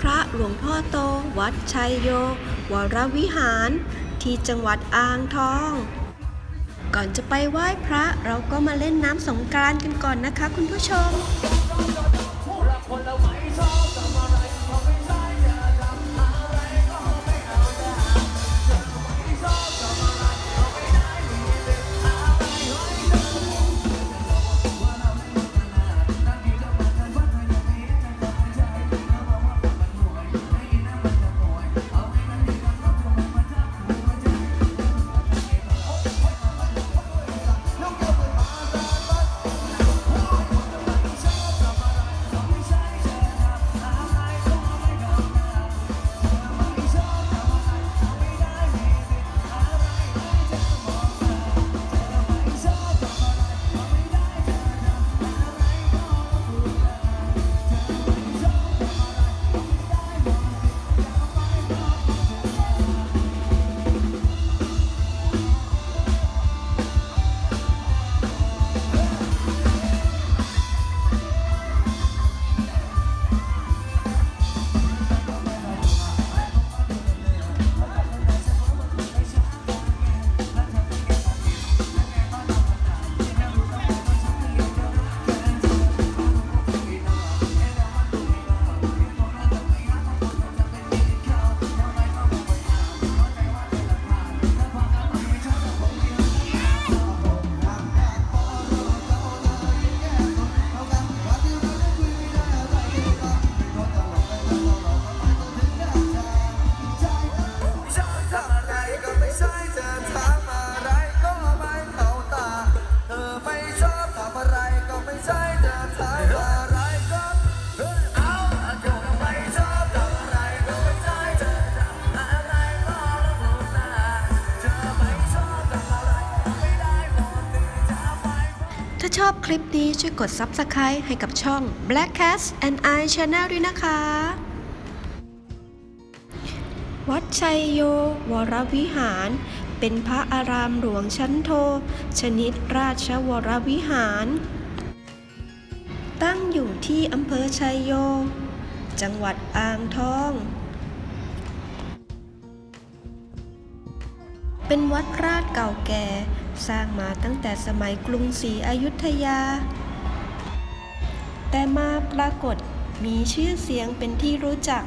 พระหลวงพ่อโต วัดชัยโย วรวิหาร ที่จังหวัดอ่างทอง ก่อนจะไปไหว้พระเราก็มาเล่นน้ำสงกรานต์กันก่อนนะคะคุณผู้ชม คลิปนี้ช่วยกด Subscribe ให้กับช่อง Black Cat and I Channel ด้วยนะคะ วัดชัยโยวรวิหาร เป็นพระอารามหลวงชั้นโท ชนิดราชวรวิหาร ตั้งอยู่ที่อำเภอชัยโย จังหวัดอ่างทองเป็นวัดราชเก่าแก่ สร้างมาตั้งแต่สมัยกรุงศรีอยุธยา แต่มาปรากฏมีชื่อเสียงเป็นที่รู้จัก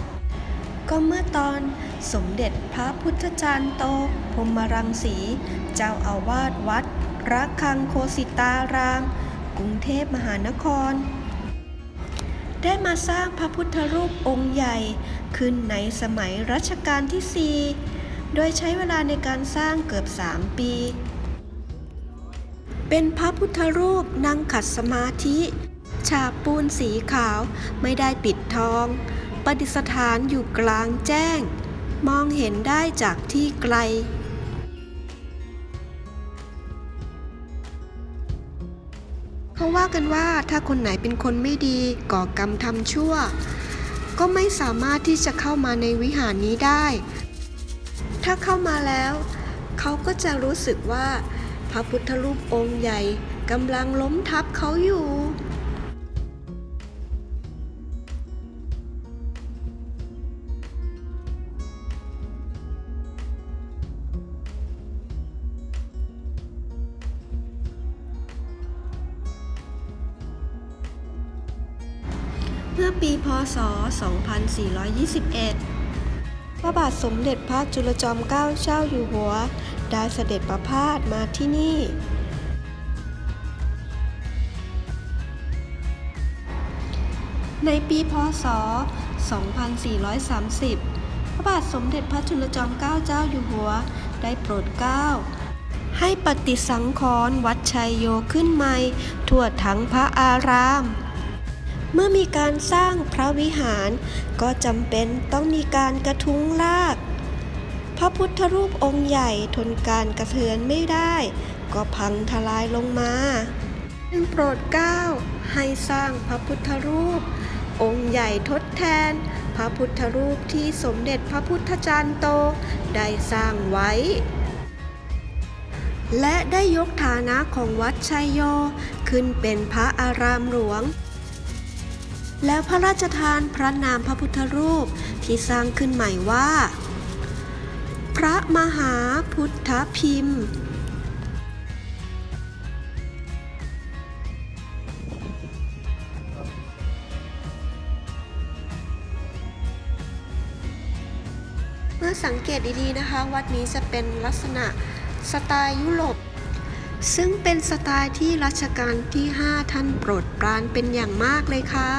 ก็เมื่อตอนสมเด็จพระพุทธจารย์โตพรมรังสี เจ้าอาวาสวัดระฆังโคสิตาราม กรุงเทพมหานคร ได้มาสร้างพระพุทธรูปองค์ใหญ่ขึ้นในสมัยรัชกาลที่ 4 โดยใช้เวลาในการสร้างเกือบ 3 ปี เป็นพระพุทธรูปนั่งขัดสมาธิ ฉาบปูนสีขาวไม่ได้ปิดทอง ประดิษฐานอยู่กลางแจ้ง มองเห็นได้จากที่ไกลเขาว่ากันว่าถ้าคนไหนเป็นคนไม่ดีก่อกรรมทำชั่ว ก็ไม่สามารถที่จะเข้ามาในวิหารนี้ได้ ถ้าเข้ามาแล้ว เขาก็จะรู้สึกว่า พระพุทธรูปองค์ใหญ่กำลังล้มทับเขาอยู่ เมื่อปีพศ 2421 พระบาทสมเด็จพระจุลจอมเกล้าเจ้าอยู่หัว ได้เสด็จประพาสมาที่นี่ ในปีพศ 2430 พระบาทสมเด็จพระจุลจอมเกล้าเจ้าอยู่หัว ได้โปรดเกล้าให้ปฏิสังขรณ์วัดชัยโยขึ้นใหม่ทั่วทั้งพระอาราม เมื่อมีการสร้างพระวิหาร ก็จำเป็นต้องมีการกระทุ้งลาก พระพุทธรูปองค์ใหญ่ทนการกระเทือนไม่ได้ ก็พังทลายลงมาจึงโปรดเกล้าให้สร้างพระพุทธรูป องค์ใหญ่ทดแทน พระพุทธรูปที่สมเด็จพระพุทธจารย์โตได้สร้างไว้ และได้ยกฐานะของวัดชัยโยขึ้นเป็นพระอารามหลวง แล้วพระราชทานพระนามพระพุทธรูปที่สร้างขึ้นใหม่ว่า พระมหาพุทธพิมพ์เมื่อสังเกตดีๆนะคะ วัดนี้จะเป็นลักษณะสไตล์ยุโรป ซึ่งเป็นสไตล์ที่รัชกาลที่ 5 ท่านโปรดปรานเป็นอย่างมากเลยค่ะ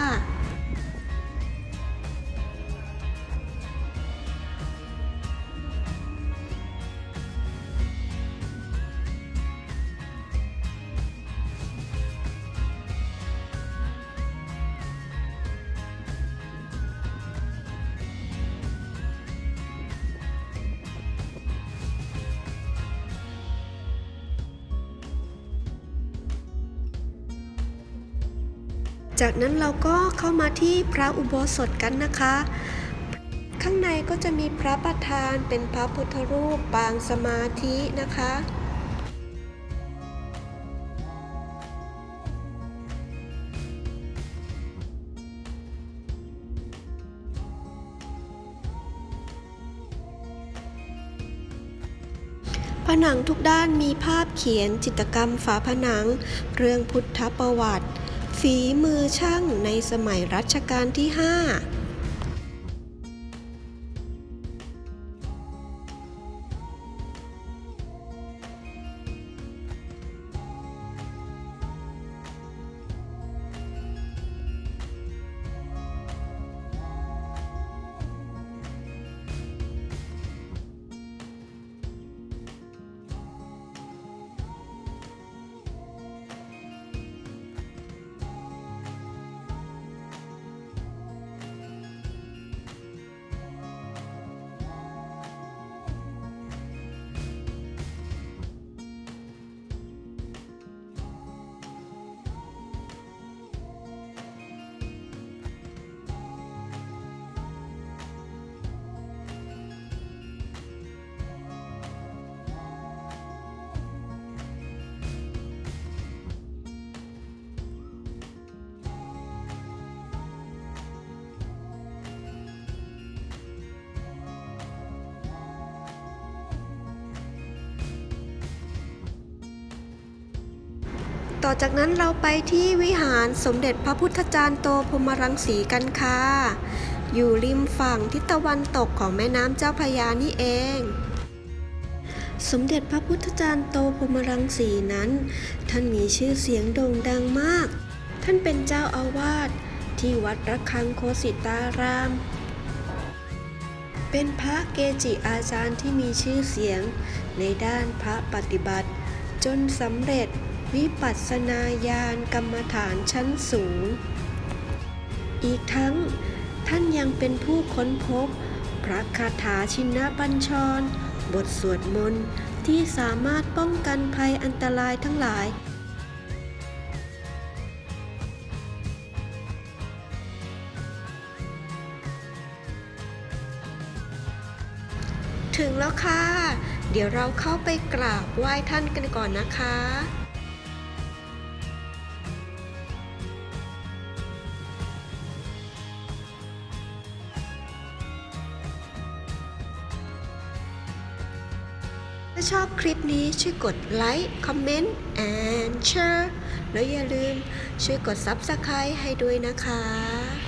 จากนั้นเราก็เข้ามาที่พระอุโบสถกันนะคะ ข้างในก็จะมีพระประธานเป็นพระพุทธรูปปางสมาธินะคะผนังทุกด้านมีภาพเขียนจิตรกรรมฝาผนัง เรื่องพุทธประวัติ ฝีมือช่างในสมัยรัชกาลที่ 5 ต่อจากนั้นเราไปที่วิหารสมเด็จพระพุทธจารย์โตพรหมรังสีกันค่ะ อยู่ริมฝั่งทิศตะวันตกของแม่น้ำเจ้าพระยานี่เอง สมเด็จพระพุทธจารย์โตพรหมรังสีนั้น ท่านมีชื่อเสียงโด่งดังมาก ท่านเป็นเจ้าอาวาสที่วัดระฆังโคสิตาราม เป็นพระเกจิอาจารย์ที่มีชื่อเสียงในด้านพระปฏิบัติ จนสำเร็จ วิปัสสนาญาณกรรมฐานชั้นสูง อีกทั้งท่านยังเป็นผู้ค้นพบ พระคาถาชินบัญชร บทสวดมนต์ที่สามารถป้องกันภัยอันตรายทั้งหลายถึงแล้วค่ะ เดี๋ยวเราเข้าไปกราบไหว้ท่านกันก่อนนะคะ ถ้าชอบคลิปนี้ช่วยกดไลค์คอมเมนต์ and share แล้วอย่าลืมช่วยกด Subscribe ให้ด้วยนะคะ